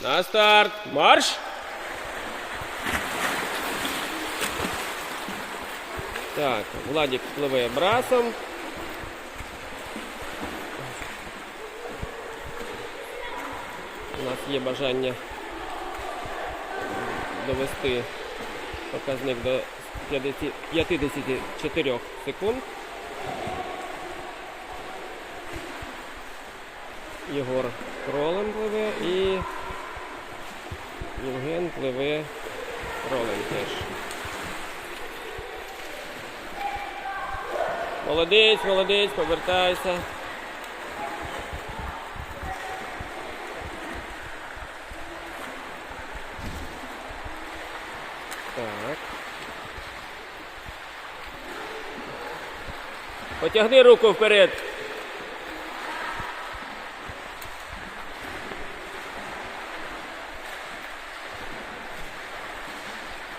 На старт. Марш. Так, Владик пливе брасом. У нас є бажання довести показник до 50 54 секунд. Єгор кролем пливе і Євген пливе кролем теж. Молодець, молодець, повертайся. Так. Потягни руку вперед.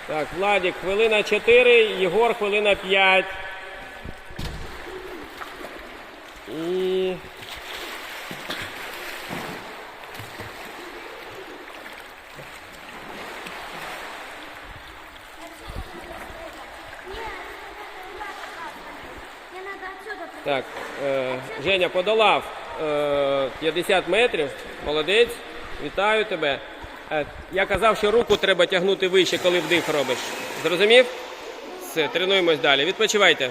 Так, Владик, хвилина 4, Єгор, хвилина 5. І. Так, е, Женя подолав е, 50 метрів. Молодець. Вітаю тебе. Е, я казав, що руку треба тягнути вище, коли вдих робиш. Зрозумів? Все, тренуємось далі. Відпочивайте.